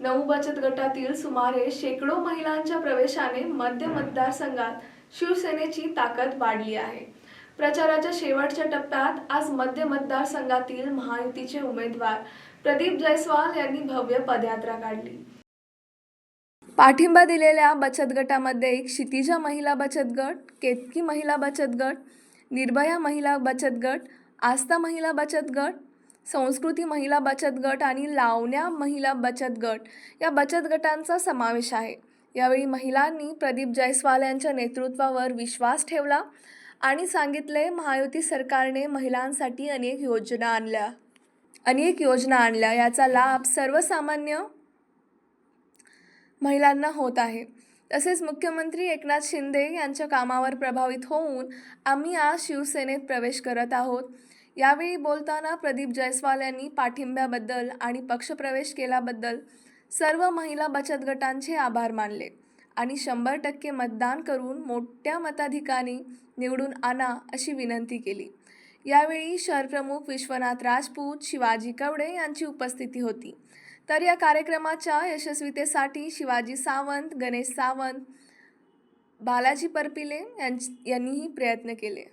नऊ बचत गटातील सुमारे शेकडो महिलांच्या प्रवेशाने मध्य मतदारसंघात शिवसेनेची ताकद वाढली आहे. प्रचाराच्या शेवटच्या टप्प्यात आज मध्य मतदारसंघातील महायुतीचे उमेदवार प्रदीप जयस्वाल यांनी भव्य पदयात्रा काढली. पाठिंबा दिलेल्या बचत गटामध्ये क्षितिजा महिला बचत गट केतकी महिला बचत गट निर्भया महिला बचत गट आस्था महिला बचत गट संस्कृती महिला बचत गट आणि लावण्या महिला बचत गट या बचत गटांचा समावेश आहे. यावेळी महिलांनी प्रदीप जयस्वाल यांच्या नेतृत्वावर विश्वास ठेवला आणि सांगितले महायुती सरकारने महिलांसाठी अनेक योजना आणल्या. अनेक योजना आणल्या. याचा लाभ सर्वसामान्य महिलांना होत आहे. तसेच मुख्यमंत्री एकनाथ शिंदे यांच्या कामावर प्रभावित होऊन आम्ही आज शिवसेनेत प्रवेश करत आहोत. यावेळी बोलताना प्रदीप जयस्वाल यांनी पाठिंब्याबद्दल आणि पक्षप्रवेश केल्याबद्दल सर्व महिला बचत गटांचे आभार मानले आणि शंभर टक्के मतदान करून मोठ्या मताधिकारी निवडून आणा अशी विनंती केली. यावेळी शहरप्रमुख विश्वनाथ राजपूत शिवाजी कवडे यांची उपस्थिती होती. तर या कार्यक्रमाच्या यशस्वीतेसाठी शिवाजी सावंत गणेश सावंत बालाजी परपिले यांच यांनीही प्रयत्न केले.